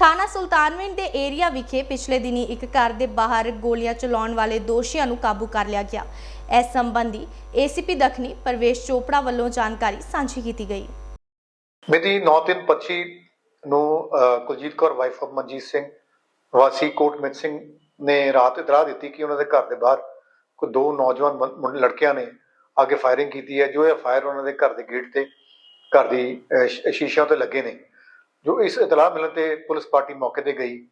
ਥਾਣਾ ਸੁਲਤਾਨਵਿੰਡ ਦੇ ਏਰੀਆ ਵਿਖੇ ਪਿਛਲੇ ਦਿਨੀ ਇੱਕ ਘਰ ਦੇ ਬਾਹਰ ਗੋਲੀਆਂ ਚਲਾਉਣ ਵਾਲੇ ਦੋਸ਼ੀਆਂ ਨੂੰ ਕਾਬੂ ਕਰ ਲਿਆ ਗਿਆ। ਇਸ ਸੰਬੰਧੀ ਏਸੀਪੀ ਦਖਨੀ ਪ੍ਰਵੇਸ਼ ਚੋਪੜਾ ਵੱਲੋਂ ਜਾਣਕਾਰੀ ਸਾਂਝੀ ਕੀਤੀ ਗਈ। ਮਿਤੀ 9/3/25 ਨੂੰ ਕੁਲਜੀਤ ਕੌਰ ਵਾਈਫ ਆਫ ਮਨਜੀਤ ਸਿੰਘ, ਵਾਸੀ ਕੋਟਮਿਤ ਸਿੰਘ ਨੇ ਰਾਤ ਇਤਲਾਹ ਦਿੱਤੀ ਕਿ ਉਹਨਾਂ ਦੇ ਘਰ ਦੇ ਬਾਹਰ ਕੋਈ ਦੋ ਨੌਜਵਾਨ ਮੁੰ- ਲੜਕਿਆਂ ਨੇ ਅੱਗੇ ਫਾਇਰਿੰਗ ਕੀਤੀ ਹੈ। ਜੋ ਇਹ ਫਾਇਰ ਉਹਨਾਂ ਦੇ ਘਰ ਦੇ ਗੇਟ ਤੇ, ਘਰ ਦੀ ਸ਼ੀਸ਼ਿਆਂ ਤੇ ਲੱਗੇ ਨੇ। ਜੋ ਇਸ ਇਤਲਾਹ ਮਿਲਣ ਤੇ ਪੁਲਿਸ ਪਾਰਟੀ ਮੌਕੇ ਤੇ ਗਈ,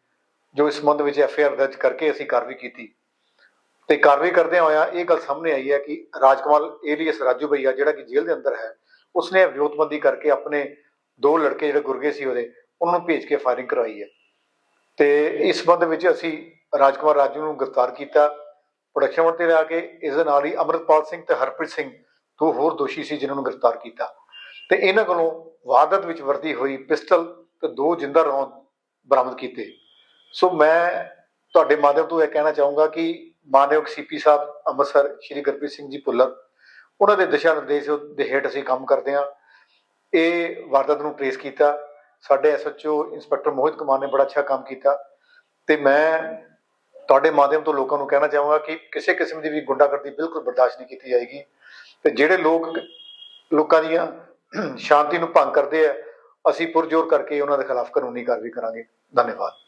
ਜੋ ਇਸ ਸੰਬੰਧ ਵਿੱਚ ਐਫ ਆਈ ਆਰ ਦਰਜ ਕਰਕੇ ਅਸੀਂ ਕਾਰਵਾਈ ਕੀਤੀ। ਤੇ ਕਾਰਵਾਈ ਕਰਦਿਆਂ ਹੋਇਆ ਇਹ ਗੱਲ ਸਾਹਮਣੇ ਆਈ ਹੈ ਕਿ ਰਾਜਕਮਲ ਏਲੀਅਸ ਰਾਜੂ ਭਈਆ ਜਿਹੜਾ ਕਿ ਜੇਲ੍ਹ ਦੇ ਅੰਦਰ ਹੈ, ਉਸਨੇ ਵਿਰੋਧਬੰਦੀ ਕਰਕੇ ਆਪਣੇ ਦੋ ਲੜਕੇ ਜਿਹੜੇ ਗੁਰਗੇ ਸੀ ਉਹਦੇ, ਉਹਨਾਂ ਨੂੰ ਭੇਜ ਕੇ ਫਾਇਰਿੰਗ ਕਰਵਾਈ ਹੈ। ਤੇ ਇਸ ਸੰਬੰਧ ਵਿੱਚ ਅਸੀਂ ਰਾਜਕੁਮਾਰ ਰਾਜੂ ਨੂੰ ਗ੍ਰਿਫਤਾਰ ਕੀਤਾ। ਪ੍ਰੋਡਕਸ਼ਨ ਵਨ ਤੇ ਲਿਆ ਕੇ ਇਸ ਦੇ ਨਾਲ ਹੀ ਅਮਰਤਪਾਲ ਸਿੰਘ ਤੇ ਹਰਪ੍ਰੀਤ ਸਿੰਘ, ਦੋ ਹੋਰ ਦੋਸ਼ੀ ਸੀ ਜਿਨ੍ਹਾਂ ਨੂੰ ਗ੍ਰਿਫਤਾਰ ਕੀਤਾ। ਤੇ ਇਹਨਾਂ ਕੋਲੋਂ ਵਾਰਦਾਤ ਵਿੱਚ ਵਰਤੀ ਹੋਈ ਪਿਸਟਲ ਤੇ ਦੋ ਜਿੰਦਾ ਰੌਂਦ ਬਰਾਮਦ ਕੀਤੇ। ਸੋ ਮੈਂ ਤੁਹਾਡੇ ਮਾਧਿਅਮ ਤੋਂ ਇਹ ਕਹਿਣਾ ਚਾਹੂੰਗਾ ਕਿ ਮਾਨਯੋਗ ਸੀਪੀ ਸਾਹਿਬ ਅੰਮ੍ਰਿਤਸਰ ਸ਼੍ਰੀ ਗੁਰਪ੍ਰੀਤ ਸਿੰਘ ਜੀ ਭੁੱਲਰ, ਉਹਨਾਂ ਦੇ ਦਿਸ਼ਾ ਨਿਰਦੇਸ਼ ਦੇ ਹੇਠ ਅਸੀਂ ਕੰਮ ਕਰਦੇ ਹਾਂ। ਇਹ ਵਾਰਦਾਤ ਨੂੰ ਟ੍ਰੇਸ ਕੀਤਾ। ਸਾਡੇ ਐਸਐਚਓ ਇੰਸਪੈਕਟਰ ਮੋਹਿਤ ਕੁਮਾਰ ਨੇ ਬੜਾ ਅੱਛਾ ਕੰਮ ਕੀਤਾ। ਤੇ ਮੈਂ ਤੁਹਾਡੇ ਮਾਧਿਅਮ ਤੋਂ ਲੋਕਾਂ ਨੂੰ ਕਹਿਣਾ ਚਾਹਾਂਗਾ ਕਿ ਕਿਸੇ ਕਿਸਮ ਦੀ ਵੀ ਗੁੰਡਾਗਰਦੀ ਬਿਲਕੁਲ ਬਰਦਾਸ਼ਤ ਨਹੀਂ ਕੀਤੀ ਜਾਏਗੀ। ਤੇ ਜਿਹੜੇ ਲੋਕ, ਲੋਕਾਂ ਦੀਆਂ ਸ਼ਾਂਤੀ ਨੂੰ ਭੰਗ ਕਰਦੇ ਆ ਅਸੀਂ ਪੁਰਜੋਰ ਕਰਕੇ ਉਹਨਾਂ ਦੇ ਖਿਲਾਫ ਕਾਨੂੰਨੀ ਕਾਰਵਾਈ ਕਰਾਂਗੇ। ਧੰਨਵਾਦ।